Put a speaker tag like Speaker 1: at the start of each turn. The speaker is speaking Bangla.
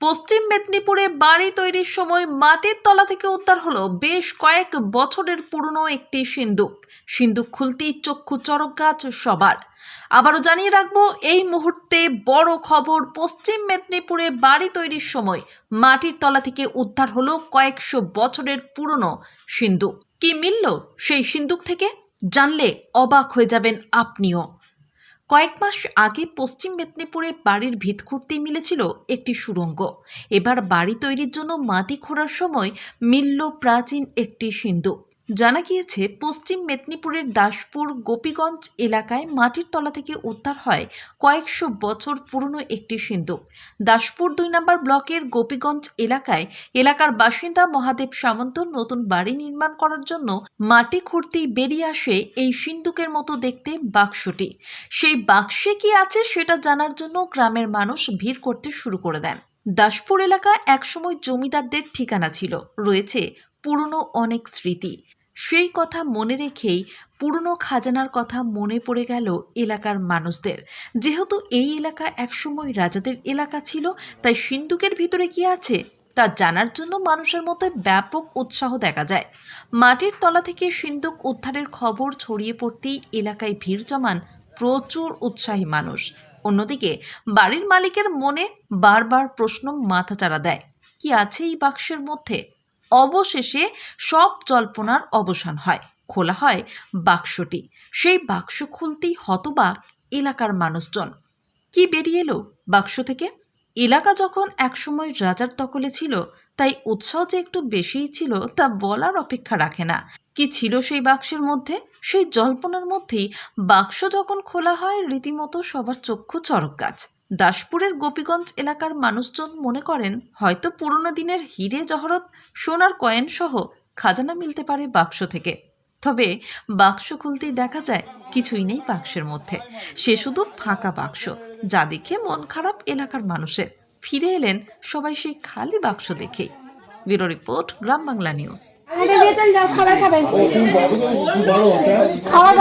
Speaker 1: পশ্চিম মেদিনীপুরে বাড়ি তৈরির সময় মাটির তলা থেকে উদ্ধার হলো বেশ কয়েক বছরের পুরনো একটি সিন্দুক। সিন্দুক খুলতেই চক্ষু চরক গাছ সবার। আবারও জানিয়ে রাখব, এই মুহূর্তে বড় খবর, পশ্চিম মেদিনীপুরে বাড়ি তৈরির সময় মাটির তলা থেকে উদ্ধার হলো কয়েকশো বছরের পুরনো সিন্দুক। কি মিলল সেই সিন্দুক থেকে? জানলে অবাক হয়ে যাবেন আপনিও। কয়েক মাস আগে পশ্চিম মেদিনীপুরে বাড়ির ভিত খুঁড়তেই মিলেছিল একটি সুরঙ্গ এবার বাড়ি তৈরির জন্য মাটি খোঁড়ার সময় মিলল প্রাচীন একটি সিন্ধু। জানা গিয়েছে, পশ্চিম মেদিনীপুরের দাসপুর গোপীগঞ্জ এলাকায় মাটির তলা থেকে উদ্ধার হয় কয়েকশো বছর পুরনো একটি সিন্ধুক দাসপুর দুই নম্বর ব্লকের গোপীগঞ্জ এলাকায় এলাকার বাসিন্দা মহাদেব সামন্ত নতুন বাড়ি নির্মাণ করার জন্য মাটি খুঁড়তেই বেরিয়ে আসে এই সিন্ধুকের মতো দেখতে বাক্সটি। সেই বাক্সে কি আছে সেটা জানার জন্য গ্রামের মানুষ ভিড় করতে শুরু করে দেন। দাসপুর এলাকা একসময় জমিদারদের ঠিকানা ছিল, রয়েছে পুরনো অনেক স্মৃতি। সেই কথা মনে রেখেই পুরনো খাজানার কথা মনে পড়ে গেল এলাকার মানুষদের। যেহেতু এই এলাকা একসময় রাজাদের এলাকা ছিল, তাই সিন্ধুকের ভিতরে কি আছে তা জানার জন্য মানুষের মধ্যে ব্যাপক উৎসাহ দেখা যায়। মাটির তলা থেকে সিন্ধুক উদ্ধারের খবর ছড়িয়ে পড়তেই এলাকায় ভিড় জমান প্রচুর উৎসাহী মানুষ। অন্যদিকে বাড়ির মালিকের মনে বারবার প্রশ্ন মাথা মাথাচাড়া দেয়, কি আছে এই বাক্সের মধ্যে? অবশেষে সব জল্পনার অবসান হয়। খোলা হয় বাক্সটি। সেই বাক্স খুলতেই হতবাক এলাকার মানুষজন। কি বেরিয়ে এলো বাক্স থেকে? এলাকা যখন একসময় রাজার দখলে ছিল, তাই উৎসাহ যে একটু বেশিই ছিল তা বলার অপেক্ষা রাখে না। কি ছিল সেই বাক্সের মধ্যে? সেই জল্পনার মধ্যেই বাক্স যখন খোলা হয়, রীতিমতো সবার চক্ষু চরক গাছ। দাসপুরের গোপীগঞ্জ এলাকার মানুষজন মনে করেন, হয়তো পুরনো দিনের হিরে জহরত সোনার কয়েন সহ খাজানা মিলতে পারে বাক্স থেকে। তবে বাক্স খুলতেই দেখা যায়, কিছুই নেই বাক্সের মধ্যে। সে শুধু ফাঁকা বাক্স, যা দেখে মন খারাপ এলাকার মানুষের। ফিরে এলেন সবাই সেই খালি বাক্স দেখেই। Bureau report Gram Bangla news.
Speaker 2: খাবার খাওয়া